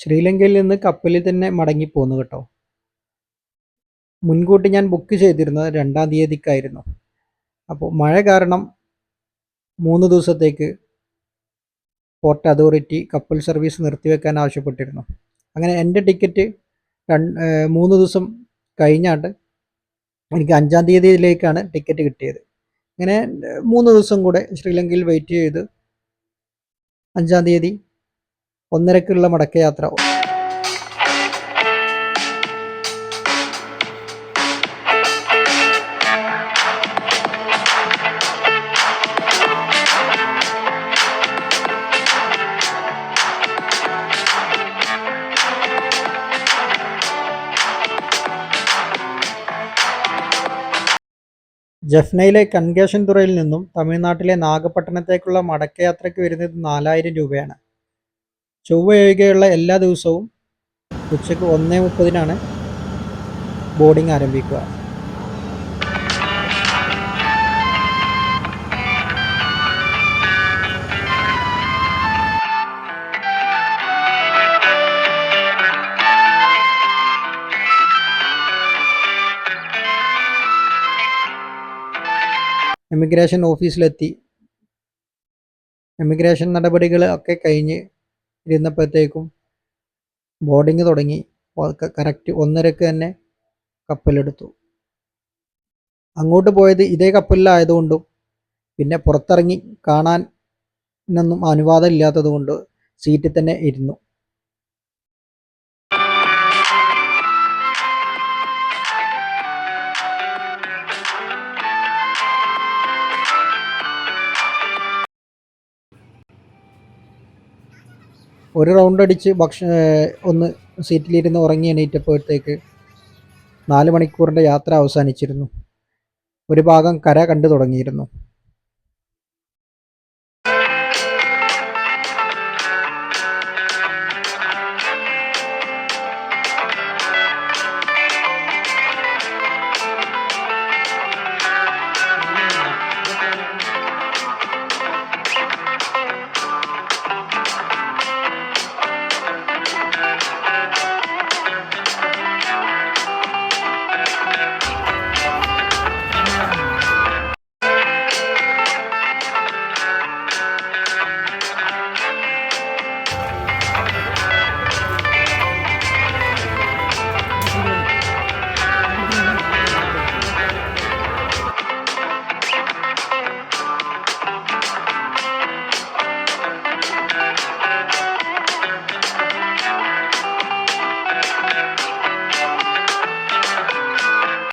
ശ്രീലങ്കയിൽ നിന്ന് കപ്പലിൽ തന്നെ മടങ്ങിപ്പോന്നു കേട്ടോ. മുൻകൂട്ടി ഞാൻ ബുക്ക് ചെയ്തിരുന്നത് രണ്ടാം തീയതിക്കായിരുന്നു. അപ്പോൾ മഴ കാരണം മൂന്ന് ദിവസത്തേക്ക് പോർട്ട് അതോറിറ്റി കപ്പൽ സർവീസ് നിർത്തിവെക്കാൻ ആവശ്യപ്പെട്ടിരുന്നു. അങ്ങനെ എന്റെ ടിക്കറ്റ് മൂന്ന് ദിവസം കഴിഞ്ഞാണ്ട് എനിക്ക് അഞ്ചാം തീയതിയിലേക്കാണ് ടിക്കറ്റ് കിട്ടിയത്. അങ്ങനെ മൂന്ന് ദിവസം കൂടെ ശ്രീലങ്കയിൽ വെയിറ്റ് ചെയ്ത് അഞ്ചാം തീയതി ഒന്നരക്കുള്ള മടക്കയാത്ര. ജഫ്നയിലെ കൺകേഷൻ തുറയിൽ നിന്നും തമിഴ്നാട്ടിലെ നാഗപട്ടണത്തേക്കുള്ള മടക്കയാത്രയ്ക്ക് വരുന്നത് നാലായിരം രൂപയാണ്. ചൊവ്വ ഒഴികെയുള്ള എല്ലാ ദിവസവും ഉച്ചയ്ക്ക് ഒന്നേ മുപ്പതിനാണ് ബോർഡിംഗ് ആരംഭിക്കുക. എമിഗ്രേഷൻ ഓഫീസിലെത്തി എമിഗ്രേഷൻ നടപടികൾ ഒക്കെ കഴിഞ്ഞ് ഇരുന്നപ്പോഴത്തേക്കും ബോർഡിങ് തുടങ്ങി. കറക്റ്റ് ഒന്നരക്ക് തന്നെ കപ്പലെടുത്തു. അങ്ങോട്ട് പോയത് ഇതേ കപ്പലിലായതുകൊണ്ടും പിന്നെ പുറത്തിറങ്ങി കാണാൻ ഒന്നും അനുവാദം ഇല്ലാത്തതുകൊണ്ട് സീറ്റിൽ തന്നെ ഇരുന്നു. ഒരു റൗണ്ട് അടിച്ച് ഭക്ഷ ഒന്ന് സീറ്റിലിരുന്ന് ഉറങ്ങി എണീറ്റപ്പോഴത്തേക്ക് നാല് മണിക്കൂറിന്റെ യാത്ര അവസാനിച്ചിരുന്നു. ഒരു ഭാഗം കര കണ്ടു തുടങ്ങിയിരുന്നു.